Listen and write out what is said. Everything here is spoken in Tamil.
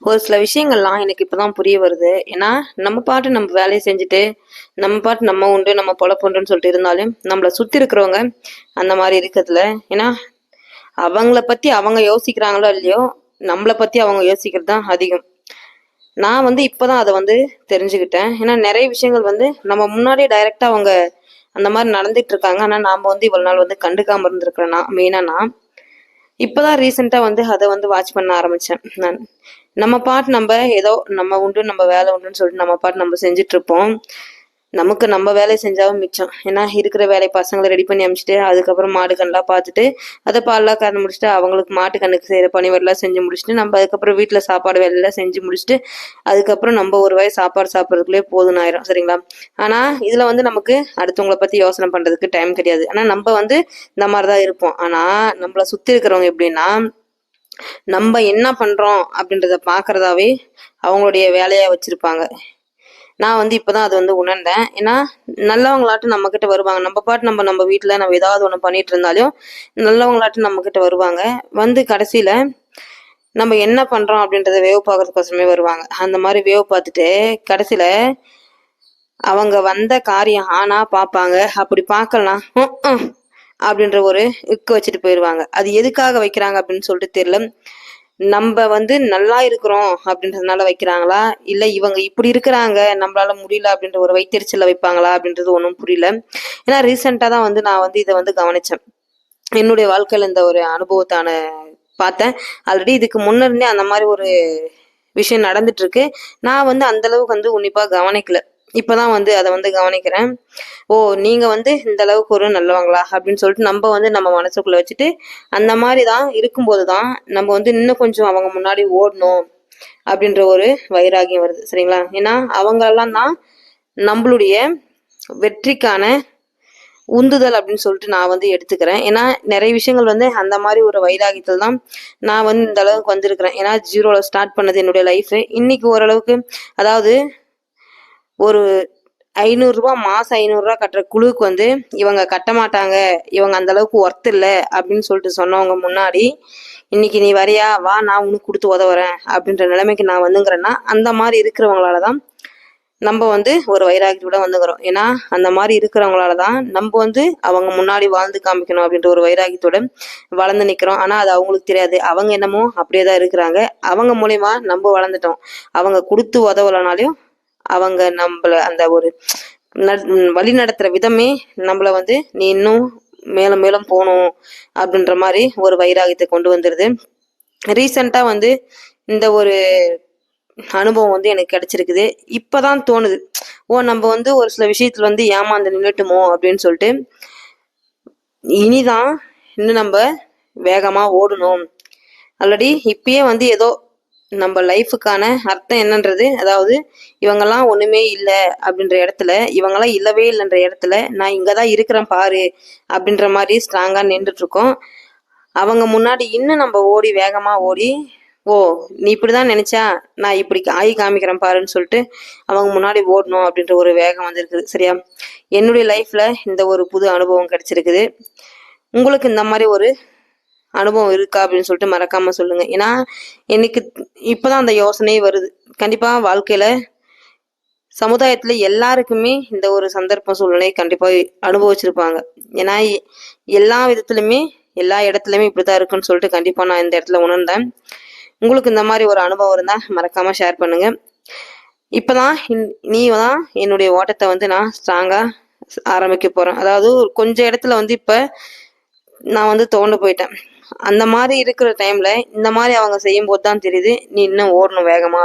ஒரு சில விஷயங்கள்லாம் எனக்கு இப்பதான் புரிய வருது. ஏன்னா நம்ம பாட்டு நம்ம வேலையை செஞ்சுட்டு நம்ம பாட்டு நம்ம உண்டு நம்ம பொழப்புண்டுன்னு சொல்லிட்டு இருந்தாலும் நம்மளை சுத்தி இருக்கிறவங்க அந்த மாதிரி இருக்கிறதுல ஏன்னா அவங்கள பத்தி அவங்க யோசிக்கிறாங்களோ இல்லையோ நம்மளை பத்தி அவங்க யோசிக்கிறது தான் அதிகம். நான் வந்து இப்பதான் அதை வந்து தெரிஞ்சுக்கிட்டேன். ஏன்னா நிறைய விஷயங்கள் வந்து நம்ம முன்னாடியே டைரெக்டாக அவங்க அந்த மாதிரி நடந்துட்டு இருக்காங்க. ஆனா நாம வந்து இவ்வளவு நாள் வந்து கண்டுக்காம இருந்திருக்கிறேன்னா மெயினா நான். இப்பதான் ரீசெண்டாக வந்து அதை வந்து வாட்ச் பண்ண ஆரம்பிச்சேன் நான். நம்ம பாட்டு நம்ம ஏதோ நம்ம உண்டு நம்ம வேலை உண்டுன்னு சொல்லிட்டு நம்ம பாட்டு நம்ம செஞ்சுட்டு இருப்போம். நமக்கு நம்ம வேலையை செஞ்சாவும் மிச்சம். ஏன்னா இருக்கிற வேலையை பசங்களை ரெடி பண்ணி அமிச்சிட்டு அதுக்கப்புறம் மாடு கண்ணெலாம் பார்த்துட்டு அதை பால்லாம் கறந்து முடிச்சுட்டு அவங்களுக்கு மாட்டு கண்ணுக்கு செய்கிற பணிவரெல்லாம் செஞ்சு முடிச்சுட்டு நம்ம அதுக்கப்புறம் வீட்டில் சாப்பாடு வேலையெல்லாம் செஞ்சு முடிச்சுட்டு அதுக்கப்புறம் நம்ம ஒரு வாய் சாப்பாடு சாப்பிட்றதுக்குள்ளே போதும் ஆயிரும். சரிங்களா? ஆனால் இதில் வந்து நமக்கு அடுத்தவங்களை பற்றி யோசனை பண்ணுறதுக்கு டைம் கிடையாது. ஆனால் நம்ம வந்து இந்த மாதிரி தான் இருப்போம். ஆனால் நம்மள சுற்றி இருக்கிறவங்க எப்படின்னா நம்ம என்ன பண்ணுறோம் அப்படின்றத பார்க்குறதாவே அவங்களுடைய வேலையை வச்சிருப்பாங்க. நான் வந்து இப்பதான் அது வந்து உணர்ந்தேன். ஏன்னா நல்லவங்களாட்டும் நம்ம கிட்ட வருவாங்க. நம்ம பாட்டு நம்ம நம்ம வீட்டுல நம்ம ஏதாவது ஒண்ணு பண்ணிட்டு இருந்தாலும் நல்லவங்களாட்டும் நம்ம கிட்ட வருவாங்க. வந்து கடைசியில் நம்ம என்ன பண்றோம் அப்படின்றத வேவு பார்க்கறதுக்கோசமே வருவாங்க. அந்த மாதிரி வேவு பார்த்துட்டு கடைசியில் அவங்க வந்த காரியம் ஆனா பார்ப்பாங்க. அப்படி பார்க்கலாம். ஹம் அப்படின்ற ஒரு இக்கு வச்சுட்டு போயிடுவாங்க அது எதுக்காக வைக்கிறாங்க அப்படின்னு சொல்லிட்டு தெரியல. நம்ம வந்து நல்லா இருக்கிறோம் அப்படின்றதுனால வைக்கிறாங்களா? இல்ல இவங்க இப்படி இருக்கிறாங்க நம்மளால முடியல அப்படின்ற ஒரு வைத்தறிச்சல வைப்பாங்களா அப்படின்றது ஒன்றும் புரியல. ஏன்னா ரீசெண்டா தான் வந்து நான் வந்து இதை வந்து கவனிச்சேன். என்னுடைய வாழ்க்கையில இந்த ஒரு அனுபவத்தான பார்த்தேன். ஆல்ரெடி இதுக்கு முன்னருந்தே அந்த மாதிரி ஒரு விஷயம் நடந்துட்டு இருக்கு. நான் வந்து அந்த அளவுக்கு வந்து உன்னிப்பா கவனிக்கல. இப்போதான் வந்து அதை வந்து கவனிக்கிறேன். ஓ நீங்க வந்து இந்த அளவுக்கு ஒரு நல்லவங்களா? அப்படின்னு சொல்லிட்டு நம்ம வந்து நம்ம மனசுக்குள்ள வச்சுட்டு அந்த மாதிரி தான் இருக்கும்போது தான் நம்ம வந்து இன்னும் கொஞ்சம் அவங்க முன்னாடி ஓடணும் அப்படின்ற ஒரு வைராகியம் வருது. சரிங்களா? ஏன்னா அவங்களெல்லாம் தான் நம்மளுடைய வெற்றிக்கான உந்துதல் அப்படின்னு சொல்லிட்டு நான் வந்து எடுத்துக்கிறேன். ஏன்னா நிறைய விஷயங்கள் வந்து அந்த மாதிரி ஒரு வைராகியத்தில் தான் நான் வந்து இந்த அளவுக்கு வந்திருக்கிறேன். ஏன்னா ஜீரோவில் ஸ்டார்ட் பண்ணது என்னுடைய லைஃப் இன்னைக்கு ஓரளவுக்கு அதாவது ஒரு ஐநூறுரூவா மாசம் ஐநூறுரூவா கட்டுற குழுவுக்கு வந்து இவங்க கட்ட மாட்டாங்க. இவங்க அந்த அளவுக்கு ஒர்த் இல்லை அப்படின்னு சொல்லிட்டு சொன்னவங்க முன்னாடி இன்னைக்கு நீ வரியா? வா நான் உனக்கு கொடுத்து உதவுறேன். அப்படின்ற நிலைமைக்கு நான் வந்துங்கிறேன்னா அந்த மாதிரி இருக்கிறவங்களால தான் நம்ம வந்து ஒரு வைராகியத்தோட வந்துக்கிறோம் ஏன்னா அந்த மாதிரி இருக்கிறவங்களால தான் நம்ம வந்து அவங்க முன்னாடி வாழ்ந்து காமிக்கணும் அப்படின்ற ஒரு வைராகியத்தோட வளர்ந்து நிற்கிறோம் ஆனால் அது அவங்களுக்கு தெரியாது. அவங்க என்னமோ அப்படியே தான் இருக்கிறாங்க. அவங்க மூலயமா நம்ம வளர்ந்துட்டோம். அவங்க கொடுத்து உதவலனாலையும் அவங்க நம்மள அந்த ஒரு நட்- வழி நடத்துற விதமே நம்மள வந்து நீ இன்னும் மேலும் மேலும் போகணும் அப்படின்ற மாதிரி ஒரு வைராகியத்தை கொண்டு வந்துருது. ரீசண்டாக வந்து இந்த ஒரு அனுபவம் வந்து எனக்கு கிடைச்சிருக்குது. இப்பதான் தோணுது. ஓ நம்ம வந்து ஒரு சில விஷயத்துல வந்து ஏமாந்து நின்றுட்டுமோ அப்படின்னு சொல்லிட்டு இனிதான் இன்னும் நம்ம வேகமா ஓடணும். ஆல்ரெடி இப்பயே வந்து ஏதோ நம்ம லைஃபுக்கான அர்த்தம் என்னன்றது அதாவது இவங்கெல்லாம் ஒன்றுமே இல்லை அப்படின்ற இடத்துல இவங்கெல்லாம் இல்லவே இல்லைன்ற இடத்துல நான் இங்கே தான் இருக்கிறேன் பாரு அப்படின்ற மாதிரி ஸ்ட்ராங்காக நின்றுட்டுருக்கோம். அவங்க முன்னாடி இன்னும் நம்ம ஓடி வேகமாக ஓடி ஓ நீ இப்படிதான் நினச்சா நான் இப்படி ஆகி காமிக்கிறேன் பாருன்னு சொல்லிட்டு அவங்க முன்னாடி ஓடணும் அப்படின்ற ஒரு வேகம் வந்திருக்குது சரியா? என்னுடைய லைஃப்பில் இந்த ஒரு புது அனுபவம் கிடச்சிருக்குது. உங்களுக்கு இந்த மாதிரி ஒரு அனுபவம் இருக்கா அப்படின்னு சொல்லிட்டு மறக்காம சொல்லுங்க. ஏன்னா எனக்கு இப்போதான் அந்த யோசனையே வருது. கண்டிப்பா வாழ்க்கையில சமுதாயத்துல எல்லாருக்குமே இந்த ஒரு சந்தர்ப்ப சூழ்நிலை கண்டிப்பா அனுபவிச்சிருப்பாங்க. ஏன்னா எல்லா விதத்துலயுமே எல்லா இடத்துலயுமே இப்படிதான் இருக்குன்னு சொல்லிட்டு கண்டிப்பா நான் இந்த இடத்துல உணர்ந்தேன். உங்களுக்கு இந்த மாதிரி ஒரு அனுபவம் இருந்தா மறக்காம ஷேர் பண்ணுங்க. இப்பதான் நீ தான் என்னுடைய ஓட்டத்தை வந்து நான் ஸ்ட்ராங்கா ஆரம்பிக்க போறேன். அதாவது கொஞ்சம் இடத்துல வந்து இப்ப நான் வந்து தோண்டு போயிட்டேன். அந்த மாதிரி இருக்கிற டைம்ல இந்த மாதிரி அவங்க செய்யும் போது தான் தெரியுது நீ இன்னும் ஓடணும் வேகமா